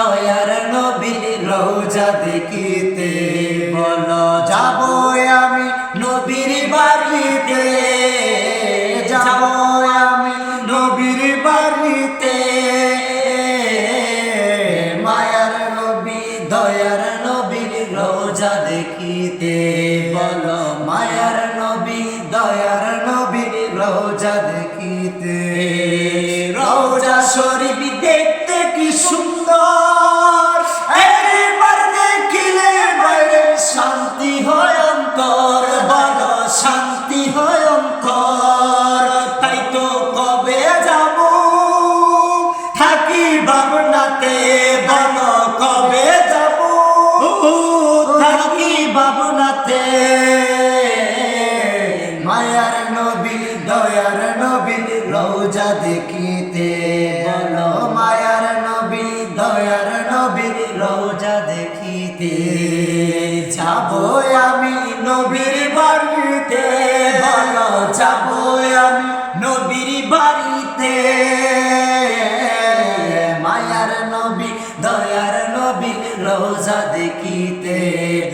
দয়ার নবীর রোজা দেখিতে বল, যাব আমি নবীর বাড়িতে, যাব আমি নবীর বাড়িতে। মায়ার নবী, দয়ার নবীর রোজা দেখিতে বল, মায়ার নবী, দয়ার নবীর রোজা দেখিতে। রোজা শরীফ দেখতে কি সুন্দর কবে যাব? থাকি ভাবনাতে মায়ার নবী দয়ার নবী রোজা দেখিতে। মায়ার নবী দয়ার নবী রোজা দেখিতে। যাব আমি নবীর বাড়িতে। বলো, যাব আমি নবীর বাড়িতে।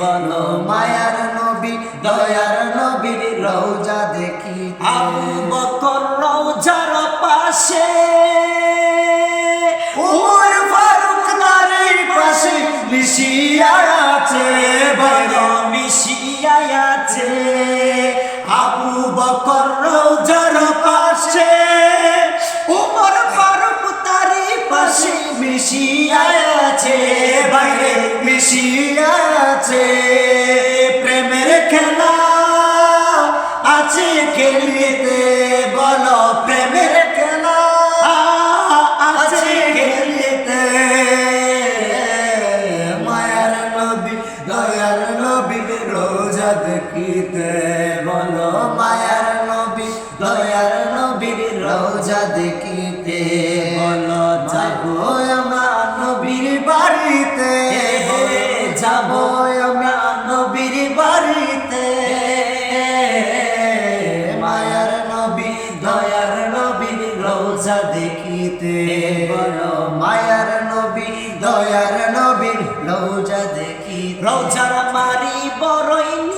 বলো মায়ার নবী, দয়ার নবীর রৌজা দেখি। আবু বকর রোজার পাশে, উমর ফারুক নারীর পাশে মিশিয়া আছে বলো মিশিয়া আছে। আবু বকর রোজার পাশে, উমর ফারুক তারি পাশে মিশিয়া আছে বাইরে মিশিয়া রোজা দেখিতে বলো, মায়ার নবী, দয়ার নবীর রোজা দেখিতে বলো, যাব আমার নবীর বাড়িতে। যাব আমার নবীর বাড়িতে। মায়ার নবী, দয়ার নবীর রোজা দেখিতে বলো, মায়ার নবী, দয়ার নবীর রোজা দেখি রোজার মারি বড়ই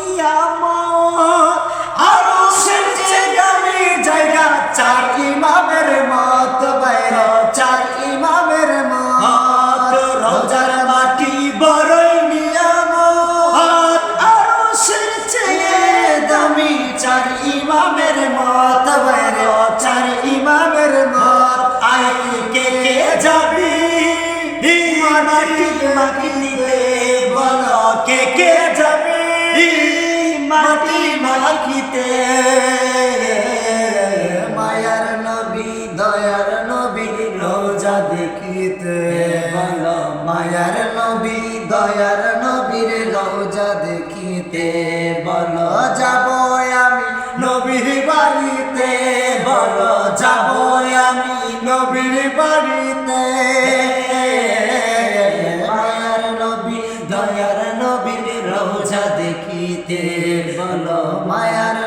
মাটি মাটিতে বল কে কে যাবি? মাটি মাটিতে। মায়ার নবী, দয়ার নবী, রোজা দেখিতে। বল মায়ার নবী, দয়ার নবীর রোজা দেখিতে। বল যাব আমি নবীর বাড়িতে। বল যাব আমি নবীর বাড়িতে। হলো মায়ার